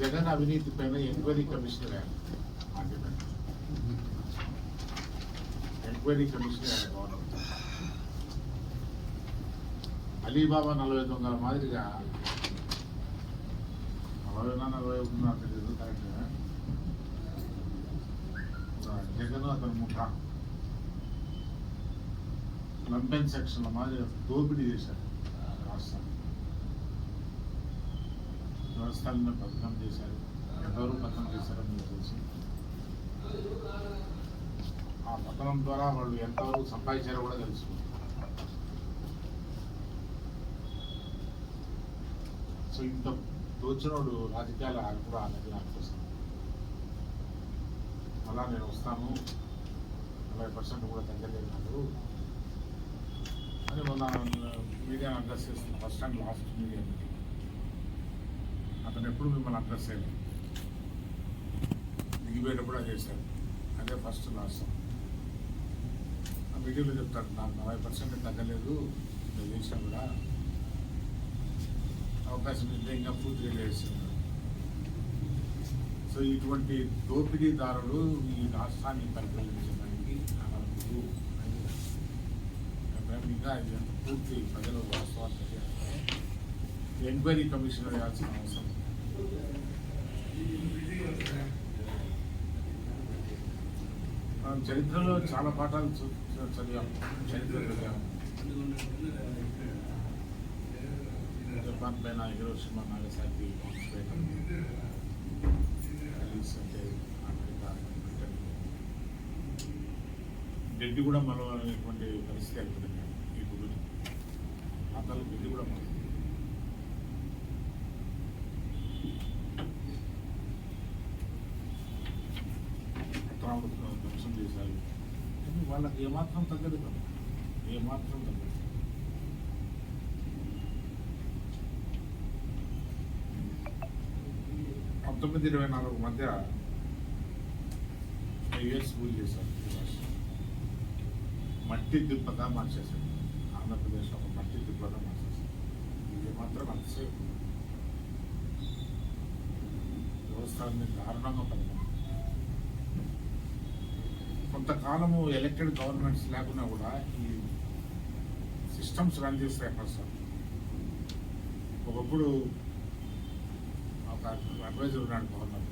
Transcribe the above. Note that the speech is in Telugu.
జగన్ అవినీతి పైన enquiry commissioner enquiry commissioner government Ali Baba నలభై దొంగల మాదిరిగా నలభై నలభై ఉందా తెలియదు కరెక్ట్గా జగన్ అతని ముఠ. లంబెన్ సెక్షన్ల మాదిరి దోపిడీ చేశారు రాష్ట్రాన్ని వ్యవస్థలను పథకం చేశారు. ఎంతవరకు పథకం చేశారో మీకు తెలుసు? ఆ పతనం ద్వారా వాళ్ళు ఎంతవరకు సంపాదించారో కూడా తెలుసు. సో ఇంత దోచినోడు రాజకీయాలు ఆయన కూడా అనేది నాకు తెలుసు. అలా నేను వస్తాను. నలభై పర్సెంట్ కూడా తగ్గలేదు నాకు. అని మొన్న మీడియా అడ్రస్ చేస్తుంది first and last media meeting. ఎప్పుడు మిమ్మల్ని అడ్రస్ చేయలేదు. దిగిపోయేటప్పుడు అదే చేశారు. అదే ఫస్ట్ లాస్ట్ ఆ వీడియోలో చెప్తారు నాకు నలభై పర్సెంట్ తగ్గలేదు నేను చేసినా కూడా అవకాశం ఇస్తే ఇంకా పూర్తిగా చేస్తున్నారు సో ఇటువంటి దోపిడీదారులు ఈ రాష్ట్రాన్ని పరిపాలించడానికి అనర్హులు అని ఇంకా ఇది పూర్తి ప్రజలు వాస్తవాలు ఎంక్వైరీ కమిషన్ వేయాల్సిన అవసరం మనం చరిత్రలో చాలా పాఠాలు చదివాం. చరిత్ర చదివాం. జపాన్ పైన హిరోషిమా నాగసాకి బాంబ్స్ అంటే అమెరికా బ్రిటన్. కూడా మలవాలనేటువంటి పరిస్థితి ఏర్పడింది. ఈ గుడి. అతను గడ్డి కూడా మళ్ళీ రాముడు ధ్వంసం చేశారు కానీ వాళ్ళకి ఏమాత్రం తగ్గదు కదా ఏమాత్రం తగ్గదు పంతొమ్మిది ఇరవై నాలుగు మధ్య ఇయర్స్ పూజ చేశారు మట్టి దిబ్బగా మార్చేశారు ఆంధ్రప్రదేశ్లో ఒక మట్టి దిబ్బగా మార్చేశారు ఇది మాత్రం అంతసేపు వ్యవస్థ దారుణంగా పడతాం కొంతకాలము ఎలక్టెడ్ గవర్నమెంట్స్ లేకున్నా కూడా ఈ సిస్టమ్స్ రన్ చేస్తాయి ఫస్ట్ ఒకప్పుడు ఒక అడ్వైజర్ ఉన్నాడు గవర్నర్